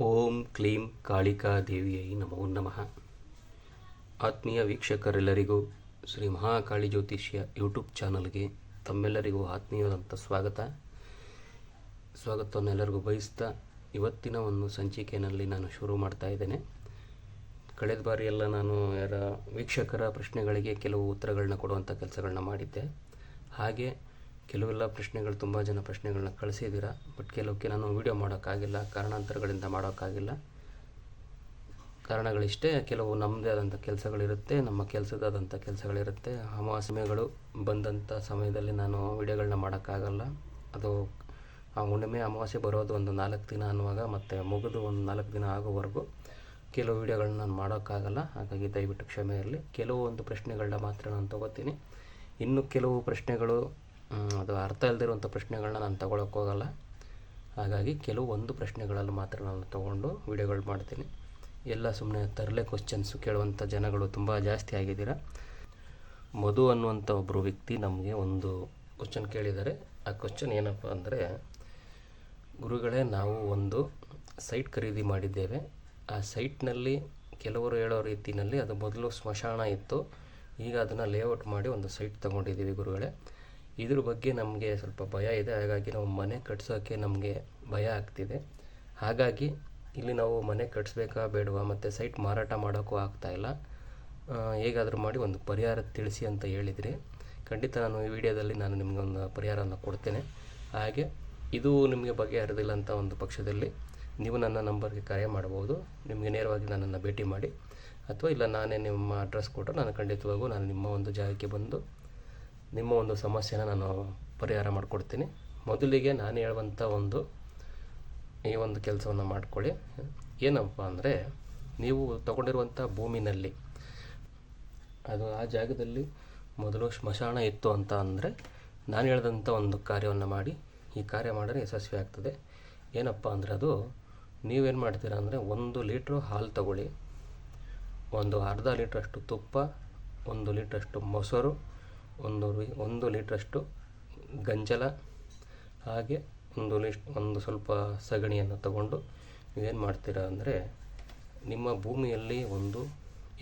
ಓಂ ಕ್ಲೀಂ ಕಾಳಿಕಾ ದೇವಿಯೈ ನಮೋ ನಮಃ. ಆತ್ಮೀಯ ವೀಕ್ಷಕರೆಲ್ಲರಿಗೂ ಶ್ರೀ ಮಹಾಕಾಳಿ ಜ್ಯೋತಿಷ್ಯ ಯೂಟ್ಯೂಬ್ ಚಾನಲ್ಗೆ ತಮ್ಮೆಲ್ಲರಿಗೂ ಆತ್ಮೀಯವಾದಂಥ ಸ್ವಾಗತ. ಸ್ವಾಗತವನ್ನು ಎಲ್ಲರಿಗೂ ಬಯಸ್ತಾ ಇವತ್ತಿನ ಒಂದು ಸಂಚಿಕೆಯಲ್ಲಿ ನಾನು ಶುರು ಮಾಡ್ತಾ ಇದ್ದೇನೆ. ಕಳೆದ ಬಾರಿಯೆಲ್ಲ ನಾನು ಯಾರ ವೀಕ್ಷಕರ ಪ್ರಶ್ನೆಗಳಿಗೆ ಕೆಲವು ಉತ್ತರಗಳನ್ನ ಕೊಡುವಂಥ ಕೆಲಸಗಳನ್ನ ಮಾಡಿದ್ದೆ. ಹಾಗೆ ಕೆಲವೆಲ್ಲ ಪ್ರಶ್ನೆಗಳು ತುಂಬ ಜನ ಪ್ರಶ್ನೆಗಳನ್ನ ಕಳಿಸಿದ್ದೀರಾ ಬಟ್ ಕೆಲವಕ್ಕೆ ನಾನು ವೀಡಿಯೋ ಮಾಡೋಕ್ಕಾಗಿಲ್ಲ, ಕಾರಣಾಂತರಗಳಿಂದ ಮಾಡೋಕ್ಕಾಗಿಲ್ಲ. ಕಾರಣಗಳಿಷ್ಟೇ, ಕೆಲವು ನಮ್ಮದೇ ಆದಂಥ ಕೆಲಸಗಳಿರುತ್ತೆ, ನಮ್ಮ ಕೆಲಸದಾದಂಥ ಕೆಲಸಗಳಿರುತ್ತೆ. ಅಮಾವಾಸ್ಯೆಗಳು ಬಂದಂಥ ಸಮಯದಲ್ಲಿ ನಾನು ವೀಡಿಯೋಗಳನ್ನ ಮಾಡೋಕ್ಕಾಗಲ್ಲ. ಅದು ಆ ಹುಣ್ಣಿಮೆ, ಅಮಾವಾಸ್ಯೆ ಬರೋದು ಒಂದು ನಾಲ್ಕು ದಿನ ಅನ್ನುವಾಗ, ಮತ್ತು ಮುಗಿದು ಒಂದು ನಾಲ್ಕು ದಿನ ಆಗೋವರೆಗೂ ಕೆಲವು ವೀಡಿಯೋಗಳನ್ನ ನಾನು ಮಾಡೋಕ್ಕಾಗಲ್ಲ. ಹಾಗಾಗಿ ದಯವಿಟ್ಟು ಕ್ಷಮೆ ಇರಲಿ. ಕೆಲವು ಒಂದು ಪ್ರಶ್ನೆಗಳನ್ನ ಮಾತ್ರ ನಾನು ತೊಗೋತೀನಿ. ಇನ್ನು ಕೆಲವು ಪ್ರಶ್ನೆಗಳು ಅದು ಅರ್ಥ ಇಲ್ಲದಿರುವಂಥ ಪ್ರಶ್ನೆಗಳನ್ನ ನಾನು ತಗೊಳಕ್ಕೆ ಹೋಗಲ್ಲ. ಹಾಗಾಗಿ ಕೆಲವು ಒಂದು ಪ್ರಶ್ನೆಗಳಲ್ಲಿ ಮಾತ್ರ ನಾನು ತೊಗೊಂಡು ವಿಡಿಯೋಗಳು ಮಾಡ್ತೀನಿ. ಎಲ್ಲ ಸುಮ್ಮನೆ ತರಲೆ ಕ್ವಶನ್ಸು ಕೇಳುವಂಥ ಜನಗಳು ತುಂಬ ಜಾಸ್ತಿ ಆಗಿದ್ದೀರ? ಮಧು ಅನ್ನುವಂಥ ಒಬ್ಬರು ವ್ಯಕ್ತಿ ನಮಗೆ ಒಂದು ಕ್ವಶನ್ ಕೇಳಿದ್ದಾರೆ. ಆ ಕ್ವಶನ್ ಏನಪ್ಪ ಅಂದರೆ, ಗುರುಗಳೇ, ನಾವು ಒಂದು ಸೈಟ್ ಖರೀದಿ ಮಾಡಿದ್ದೇವೆ. ಆ ಸೈಟ್ನಲ್ಲಿ ಕೆಲವರು ಹೇಳೋ ರೀತಿಯಲ್ಲಿ ಅದು ಮೊದಲು ಸ್ಮಶಾನ ಇತ್ತು. ಈಗ ಅದನ್ನು ಲೇಔಟ್ ಮಾಡಿ ಒಂದು ಸೈಟ್ ತೊಗೊಂಡಿದ್ದೀವಿ ಗುರುಗಳೇ. ಇದ್ರ ಬಗ್ಗೆ ನಮಗೆ ಸ್ವಲ್ಪ ಭಯ ಇದೆ. ಹಾಗಾಗಿ ನಾವು ಮನೆ ಕಟ್ಸೋಕ್ಕೆ ನಮಗೆ ಭಯ ಆಗ್ತಿದೆ. ಹಾಗಾಗಿ ಇಲ್ಲಿ ನಾವು ಮನೆ ಕಟ್ಸ್ಬೇಕಾ ಬೇಡವಾ ಮತ್ತು ಸೈಟ್ ಮಾರಾಟ ಮಾಡೋಕ್ಕೂ ಆಗ್ತಾಯಿಲ್ಲ ಹೇಗಾದರೂ ಮಾಡಿ ಒಂದು ಪರಿಹಾರ ತಿಳಿಸಿ ಅಂತ ಹೇಳಿದ್ರಿ. ಖಂಡಿತ ನಾನು ಈ ವಿಡಿಯೋದಲ್ಲಿ ನಾನು ನಿಮಗೆ ಒಂದು ಪರಿಹಾರವನ್ನು ಕೊಡ್ತೇನೆ. ಹಾಗೆ ಇದು ನಿಮಗೆ ಬಗೆಹರಿದಿಲ್ಲ ಅಂತ ಒಂದು ಪಕ್ಷದಲ್ಲಿ ನೀವು ನನ್ನ ನಂಬರ್ಗೆ ಕರೆ ಮಾಡ್ಬೋದು. ನಿಮಗೆ ನೇರವಾಗಿ ನನ್ನನ್ನು ಭೇಟಿ ಮಾಡಿ. ಅಥವಾ ಇಲ್ಲ ನಾನೇ ನಿಮ್ಮ ಅಡ್ರೆಸ್ ಕೊಟ್ಟರೆ ನಾನು ಖಂಡಿತವಾಗೂ ನಾನು ನಿಮ್ಮ ಒಂದು ಜಾಗಕ್ಕೆ ಬಂದು ನಿಮ್ಮ ಒಂದು ಸಮಸ್ಯೆನ ನಾನು ಪರಿಹಾರ ಮಾಡಿಕೊಡ್ತೀನಿ. ಮೊದಲಿಗೆ ನಾನು ಹೇಳುವಂಥ ಒಂದು, ಈ ಒಂದು ಕೆಲಸವನ್ನು ಮಾಡಿಕೊಳ್ಳಿ. ಏನಪ್ಪ ಅಂದರೆ, ನೀವು ತಗೊಂಡಿರುವಂಥ ಭೂಮಿನಲ್ಲಿ, ಅದು ಆ ಜಾಗದಲ್ಲಿ ಮೊದಲು ಸ್ಮಶಾನ ಇತ್ತು ಅಂತ ಅಂದರೆ, ನಾನು ಹೇಳಿದಂಥ ಒಂದು ಕಾರ್ಯವನ್ನು ಮಾಡಿ, ಈ ಕಾರ್ಯ ಮಾಡಿದ್ರೆ ಯಶಸ್ವಿ ಆಗ್ತದೆ. ಏನಪ್ಪ ಅಂದರೆ, ಅದು ನೀವೇನು ಮಾಡ್ತೀರಾ ಅಂದರೆ, ಒಂದು ಲೀಟ್ರು ಹಾಲು ತಗೊಳ್ಳಿ. ಒಂದು ಅರ್ಧ ಲೀಟ್ರಷ್ಟು ತುಪ್ಪ, ಒಂದು ಲೀಟ್ರಷ್ಟು ಮೊಸರು ಒಂದು ಒಂದು ಲೀಟ್ರಷ್ಟು ಗಂಜಲ, ಹಾಗೆ ಒಂದು ಲೀಸ್ಟ್ ಒಂದು ಸ್ವಲ್ಪ ಸಗಣಿಯನ್ನು ತಗೊಂಡು ನೀವೇನು ಮಾಡ್ತೀರಾ ಅಂದರೆ ನಿಮ್ಮ ಭೂಮಿಯಲ್ಲಿ ಒಂದು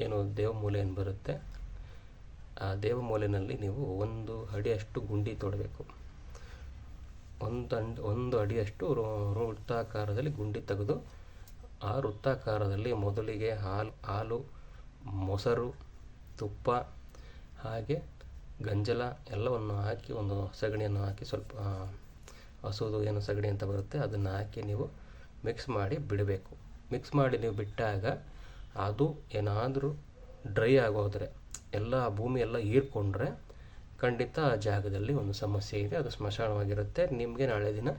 ಏನು ದೇವಮೂಲೆ ಏನು ಬರುತ್ತೆ, ಆ ದೇವಮೂಲೆಯಲ್ಲಿ ನೀವು ಒಂದು ಅಡಿಯಷ್ಟು ಗುಂಡಿ ತೊಡಬೇಕು. ಒಂದು ಅಂಡ್ ಒಂದು ಅಡಿಯಷ್ಟು ವೃತ್ತಾಕಾರದಲ್ಲಿ ಗುಂಡಿ ತೆಗೆದು ಆ ವೃತ್ತಾಕಾರದಲ್ಲಿ ಮೊದಲಿಗೆ ಹಾಲು ಹಾಲು, ಮೊಸರು, ತುಪ್ಪ ಹಾಗೆ ಗಂಜಲ ಎಲ್ಲವನ್ನು ಹಾಕಿ ಒಂದು ಸಗಣಿಯನ್ನು ಹಾಕಿ ಸ್ವಲ್ಪ ಹಸುದು ಏನು ಸಗಣಿ ಅಂತ ಬರುತ್ತೆ, ಅದನ್ನು ಹಾಕಿ ನೀವು ಮಿಕ್ಸ್ ಮಾಡಿ ಬಿಡಬೇಕು. ಮಿಕ್ಸ್ ಮಾಡಿ ನೀವು ಬಿಟ್ಟಾಗ ಅದು ಏನಾದರೂ ಡ್ರೈ ಆಗೋದ್ರೆ, ಎಲ್ಲ ಭೂಮಿ ಎಲ್ಲ ಹೀರ್ಕೊಂಡ್ರೆ ಖಂಡಿತ ಆ ಜಾಗದಲ್ಲಿ ಒಂದು ಸಮಸ್ಯೆ ಇದೆ, ಅದು ಸ್ಮಶಾನವಾಗಿರುತ್ತೆ ನಿಮಗೆ ನಾಳೆ ದಿನ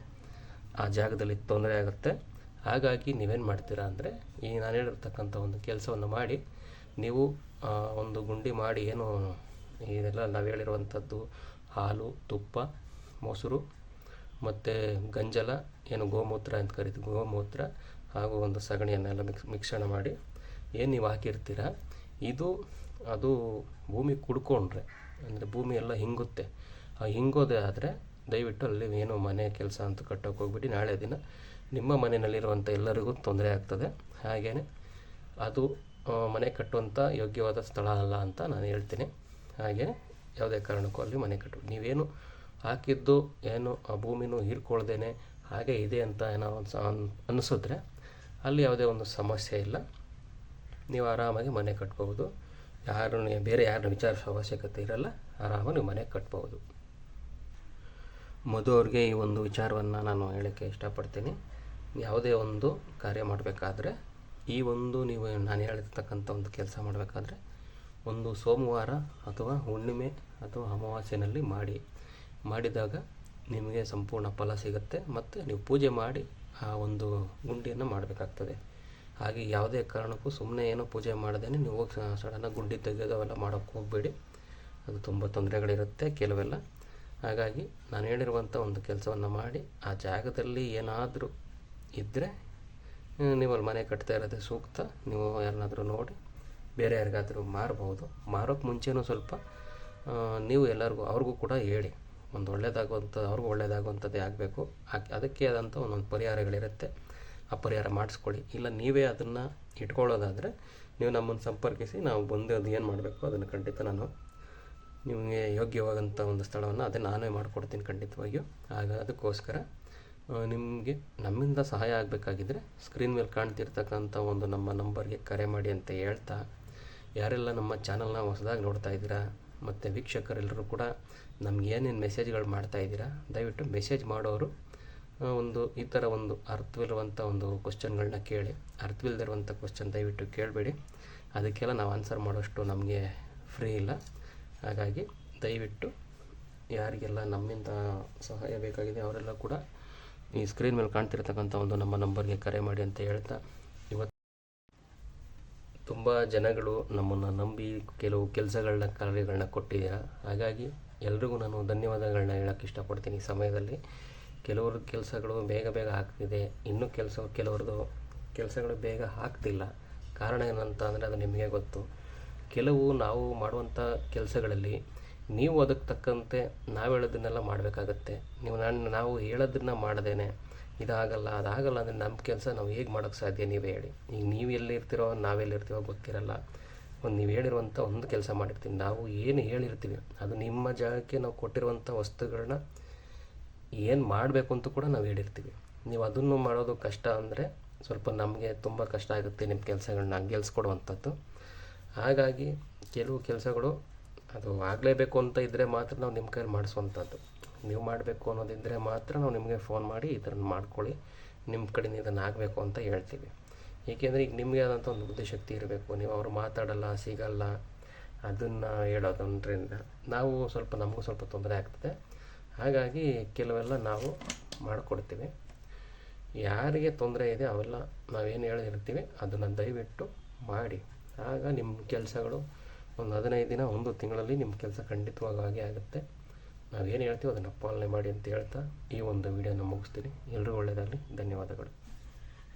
ಆ ಜಾಗದಲ್ಲಿ ತೊಂದರೆ ಆಗುತ್ತೆ. ಹಾಗಾಗಿ ನೀವೇನು ಮಾಡ್ತೀರಾ ಅಂದರೆ, ಈ ನಾನು ಹೇಳಿರ್ತಕ್ಕಂಥ ಒಂದು ಕೆಲಸವನ್ನು ಮಾಡಿ, ನೀವು ಒಂದು ಗುಂಡಿ ಮಾಡಿ ಏನು ಇದೆಲ್ಲ ನಾವು ಹೇಳಿರುವಂಥದ್ದು ಹಾಲು, ತುಪ್ಪ, ಮೊಸರು ಮತ್ತು ಗಂಜಲ, ಏನು ಗೋಮೂತ್ರ ಅಂತ ಕರೀತೀವಿ, ಗೋಮೂತ್ರ ಹಾಗೂ ಒಂದು ಸಗಣಿಯನ್ನೆಲ್ಲ ಮಿಕ್ಸ್ ಮಿಶ್ರಣ ಮಾಡಿ ಏನು ನೀವು ಹಾಕಿರ್ತೀರ, ಇದು ಅದು ಭೂಮಿ ಕುಡ್ಕೊಂಡ್ರೆ, ಅಂದರೆ ಭೂಮಿ ಎಲ್ಲ ಹಿಂಗುತ್ತೆ. ಆ ಹಿಂಗೋದೇ ಆದರೆ ದಯವಿಟ್ಟು ಅಲ್ಲಿ ಏನು ಮನೆ ಕೆಲಸ ಅಂತ ಕಟ್ಟೋಕೆ ಹೋಗ್ಬಿಟ್ಟು ನಾಳೆ ದಿನ ನಿಮ್ಮ ಮನೆಯಲ್ಲಿರುವಂಥ ಎಲ್ಲರಿಗೂ ತೊಂದರೆ ಆಗ್ತದೆ. ಹಾಗೆಯೇ ಅದು ಮನೆ ಕಟ್ಟುವಂಥ ಯೋಗ್ಯವಾದ ಸ್ಥಳ ಅಲ್ಲ ಅಂತ ನಾನು ಹೇಳ್ತೀನಿ. ಹಾಗೆ ಯಾವುದೇ ಕಾರಣಕ್ಕೂ ಅಲ್ಲಿ ಮನೆ ಕಟ್ಟು ನೀವೇನು ಹಾಕಿದ್ದು, ಏನು ಆ ಭೂಮಿನೂ ಹೀರ್ಕೊಳ್ದೇನೆ ಹಾಗೆ ಇದೆ ಅಂತ ಏನೋ ಒಂದು ಸ ಅನ್- ಅನಿಸಿದ್ರೆ ಅಲ್ಲಿ ಯಾವುದೇ ಒಂದು ಸಮಸ್ಯೆ ಇಲ್ಲ. ನೀವು ಆರಾಮಾಗಿ ಮನೆ ಕಟ್ಬೋದು ಯಾರು ಬೇರೆ ಯಾರನ್ನ ವಿಚಾರಿಸೋ ಅವಶ್ಯಕತೆ ಇರಲ್ಲ. ಆರಾಮಾಗಿ ನೀವು ಮನೆ ಕಟ್ಬೋದು ಮಧು ಅವ್ರಿಗೆ ಈ ಒಂದು ವಿಚಾರವನ್ನು ನಾನು ಹೇಳೋಕ್ಕೆ ಇಷ್ಟಪಡ್ತೀನಿ. ಯಾವುದೇ ಒಂದು ಕಾರ್ಯ ಮಾಡಬೇಕಾದ್ರೆ, ಈ ಒಂದು ನೀವು ನಾನು ಹೇಳಿರ್ತಕ್ಕಂಥ ಒಂದು ಕೆಲಸ ಮಾಡಬೇಕಾದ್ರೆ ಒಂದು ಸೋಮವಾರ ಅಥವಾ ಹುಣ್ಣಿಮೆ ಅಥವಾ ಅಮಾವಾಸ್ಯೆನಲ್ಲಿ ಮಾಡಿ. ಮಾಡಿದಾಗ ನಿಮಗೆ ಸಂಪೂರ್ಣ ಫಲ ಸಿಗುತ್ತೆ ಮತ್ತು ನೀವು ಪೂಜೆ ಮಾಡಿ ಆ ಒಂದು ಗುಂಡಿಯನ್ನು ಮಾಡಬೇಕಾಗ್ತದೆ. ಹಾಗೆ ಯಾವುದೇ ಕಾರಣಕ್ಕೂ ಸುಮ್ಮನೆ ಏನೋ ಪೂಜೆ ಮಾಡದೇ ನೀವು ಹೋಗಿ ಸಡನ್ನಾಗಿ ಗುಂಡಿ ತೆಗೆಯೋದು ಅವೆಲ್ಲ ಮಾಡೋಕ್ಕೆ ಹೋಗಬೇಡಿ. ಅದು ತುಂಬ ತೊಂದರೆಗಳಿರುತ್ತೆ ಕೆಲವೆಲ್ಲ. ಹಾಗಾಗಿ ನಾನು ಹೇಳಿರುವಂಥ ಒಂದು ಕೆಲಸವನ್ನು ಮಾಡಿ, ಆ ಜಾಗದಲ್ಲಿ ಏನಾದರೂ ಇದ್ದರೆ ನೀವು ಮನೆ ಕಟ್ತಾ ಇರೋದೇ ಸೂಕ್ತ. ನೀವು ಯಾರನ್ನಾದರೂ ನೋಡಿ ಬೇರೆ ಯಾರಿಗಾದರೂ ಮಾರ್ಬೋದು. ಮಾರೋಕ್ಕೆ ಮುಂಚೆನೂ ಸ್ವಲ್ಪ ನೀವು ಎಲ್ಲರಿಗೂ, ಅವ್ರಿಗೂ ಕೂಡ ಹೇಳಿ. ಒಂದು ಒಳ್ಳೆಯದಾಗುವಂಥ ಅವ್ರಿಗೂ ಒಳ್ಳೆಯದಾಗುವಂಥದ್ದೇ ಆಗಬೇಕು. ಅದಕ್ಕೆ ಆದಂಥ ಒಂದೊಂದು ಪರಿಹಾರಗಳಿರುತ್ತೆ. ಆ ಪರಿಹಾರ ಮಾಡಿಸ್ಕೊಳ್ಳಿ. ಇಲ್ಲ, ನೀವೇ ಅದನ್ನು ಇಟ್ಕೊಳ್ಳೋದಾದರೆ ನೀವು ನಮ್ಮನ್ನು ಸಂಪರ್ಕಿಸಿ, ನಾವು ಬಂದು ಅದು ಏನು ಮಾಡಬೇಕು, ಅದನ್ನು ಖಂಡಿತ ನಾನು ನಿಮಗೆ ಯೋಗ್ಯವಾದಂಥ ಒಂದು ಸ್ಥಳವನ್ನು ಅದೇ ನಾನೇ ಮಾಡಿಕೊಡ್ತೀನಿ ಖಂಡಿತವಾಗಿಯೂ. ಆಗ ಅದಕ್ಕೋಸ್ಕರ ನಿಮಗೆ ನಮ್ಮಿಂದ ಸಹಾಯ ಆಗಬೇಕಾಗಿದ್ದರೆ ಸ್ಕ್ರೀನ್ ಮೇಲೆ ಕಾಣ್ತಿರ್ತಕ್ಕಂಥ ಒಂದು ನಮ್ಮ ನಂಬರ್ಗೆ ಕರೆ ಮಾಡಿ ಅಂತ ಹೇಳ್ತಾ ಯಾರೆಲ್ಲ ನಮ್ಮ ಚಾನಲ್ನ ಹೊಸದಾಗಿ ನೋಡ್ತಾ ಇದ್ದೀರಾ ಮತ್ತು ವೀಕ್ಷಕರೆಲ್ಲರೂ ಕೂಡ ನಮ್ಗೆ ಏನೇನು ಮೆಸೇಜ್ಗಳು ಮಾಡ್ತಾ ಇದ್ದೀರಾ, ದಯವಿಟ್ಟು ಮೆಸೇಜ್ ಮಾಡೋರು ಒಂದು ಈ ಥರ ಒಂದು ಅರ್ಥವಿರುವಂಥ ಒಂದು ಕ್ವಶನ್ಗಳನ್ನ ಕೇಳಿ ಅರ್ಥವಿಲ್ಲದಿರುವಂಥ ಕ್ವಶನ್ ದಯವಿಟ್ಟು ಕೇಳಬೇಡಿ. ಅದಕ್ಕೆಲ್ಲ ನಾವು ಆನ್ಸರ್ ಮಾಡೋಷ್ಟು ನಮಗೆ ಫ್ರೀ ಇಲ್ಲ. ಹಾಗಾಗಿ ದಯವಿಟ್ಟು ಯಾರಿಗೆಲ್ಲ ನಮ್ಮಿಂದ ಸಹಾಯ ಬೇಕಾಗಿದೆ ಅವರೆಲ್ಲ ಕೂಡ ಈ ಸ್ಕ್ರೀನ್ ಮೇಲೆ ಕಾಣ್ತಿರ್ತಕ್ಕಂಥ ಒಂದು ನಮ್ಮ ನಂಬರ್ಗೆ ಕರೆ ಮಾಡಿ ಅಂತ ಹೇಳ್ತಾ ತುಂಬ ಜನಗಳು ನಮ್ಮನ್ನು ನಂಬಿ ಕೆಲವು ಕೆಲಸಗಳನ್ನ ಕಾರ್ಯಗಳನ್ನ ಕೊಟ್ಟಿದ್ದೀರಾ? ಹಾಗಾಗಿ ಎಲ್ರಿಗೂ ನಾನು ಧನ್ಯವಾದಗಳನ್ನ ಹೇಳೋಕ್ಕೆ ಇಷ್ಟಪಡ್ತೀನಿ ಈ ಸಮಯದಲ್ಲಿ. ಕೆಲವ್ರ ಕೆಲಸಗಳು ಬೇಗ ಬೇಗ ಆಗ್ತಿದೆ. ಇನ್ನೂ ಕೆಲಸ, ಕೆಲವ್ರದ್ದು ಕೆಲಸಗಳು ಬೇಗ ಆಗ್ತಿಲ್ಲ. ಕಾರಣ ಏನಂತ ಅಂದರೆ ಅದು ನಿಮಗೆ ಗೊತ್ತು. ಕೆಲವು ನಾವು ಮಾಡುವಂಥ ಕೆಲಸಗಳಲ್ಲಿ ನೀವು ಅದಕ್ಕೆ ತಕ್ಕಂತೆ ನಾವು ಹೇಳೋದನ್ನೆಲ್ಲ ಮಾಡಬೇಕಾಗತ್ತೆ. ನೀವು ನಾನು, ನಾವು ಹೇಳೋದನ್ನ ಮಾಡ್ದೇನೆ. ಇದಾಗಲ್ಲ, ಅದಾಗಲ್ಲ ಅಂದರೆ ನಮ್ಮ ಕೆಲಸ ನಾವು ಹೇಗೆ ಮಾಡೋಕ್ಕೆ ಸಾಧ್ಯ ನೀವೇ ಹೇಳಿ. ಈಗ ನೀವು ಎಲ್ಲಿರ್ತೀರೋ ನಾವೆಲ್ಲಿರ್ತೀವೋ ಗೊತ್ತಿರಲ್ಲ. ಒಂದು ನೀವು ಹೇಳಿರುವಂಥ ಒಂದು ಕೆಲಸ ಮಾಡಿರ್ತೀವಿ. ನಾವು ಏನು ಹೇಳಿರ್ತೀವಿ, ಅದು ನಿಮ್ಮ ಜಾಗಕ್ಕೆ ನಾವು ಕೊಟ್ಟಿರುವಂಥ ವಸ್ತುಗಳನ್ನ ಏನು ಮಾಡಬೇಕು ಅಂತ ಕೂಡ ನಾವು ಹೇಳಿರ್ತೀವಿ. ನೀವು ಅದನ್ನು ಮಾಡೋದು ಕಷ್ಟ ಅಂದರೆ ಸ್ವಲ್ಪ ನಮಗೆ ತುಂಬ ಕಷ್ಟ ಆಗುತ್ತೆ ನಿಮ್ಮ ಕೆಲಸಗಳನ್ನ ಗೆಲ್ಸ್ಕೊಡುವಂಥದ್ದು ಹಾಗಾಗಿ ಕೆಲವು ಕೆಲಸಗಳು ಅದು ಆಗಲೇಬೇಕು ಅಂತ ಇದ್ದರೆ ಮಾತ್ರ ನಾವು ನಿಮ್ಮ ಕೈಯಲ್ಲಿ ಮಾಡಿಸುವಂಥದ್ದು. ನೀವು ಮಾಡಬೇಕು ಅನ್ನೋದಿದ್ದರೆ ಮಾತ್ರ ನಾವು ನಿಮಗೆ ಫೋನ್ ಮಾಡಿ ಇದನ್ನು ಮಾಡ್ಕೊಳ್ಳಿ. ನಿಮ್ಮ ಕಡೆಯಿಂದ ಇದನ್ನು ಆಗಬೇಕು ಅಂತ ಹೇಳ್ತೀವಿ. ಏಕೆಂದರೆ ಈಗ ನಿಮಗೆ ಆದಂಥ ಒಂದು ಬುದ್ಧಿಶಕ್ತಿ ಇರಬೇಕು. ನೀವು ಅವರು ಮಾತಾಡಲ್ಲ, ಸಿಗಲ್ಲ, ಅದನ್ನು ಹೇಳೋದ್ರಿಂದ ನಾವು ಸ್ವಲ್ಪ ನಮಗೂ ಸ್ವಲ್ಪ ತೊಂದರೆ ಆಗ್ತದೆ. ಹಾಗಾಗಿ ಕೆಲವೆಲ್ಲ ನಾವು ಮಾಡಿಕೊಡ್ತೀವಿ. ಯಾರಿಗೆ ತೊಂದರೆ ಇದೆ ಅವೆಲ್ಲ ನಾವೇನು ಹೇಳಿರ್ತೀವಿ, ಅದನ್ನು ದಯವಿಟ್ಟು ಮಾಡಿ. ಆಗ ನಿಮ್ಮ ಕೆಲಸಗಳು ಒಂದು ಹದಿನೈದು ದಿನ, ಒಂದು ತಿಂಗಳಲ್ಲಿ ನಿಮ್ಮ ಕೆಲಸ ಖಂಡಿತವಾಗಿ ಆಗೇ ಆಗುತ್ತೆ. ನಾವೇನು ಹೇಳ್ತೀವೋ ಅದನ್ನು ಪಾಲನೆ ಮಾಡಿ ಅಂತ ಹೇಳ್ತಾ ಈ ಒಂದು ವಿಡಿಯೋನ ಮುಗಿಸ್ತೀನಿ. ಎಲ್ಲರೂ ಒಳ್ಳೆಯದಾಗಲಿ. ಧನ್ಯವಾದಗಳು.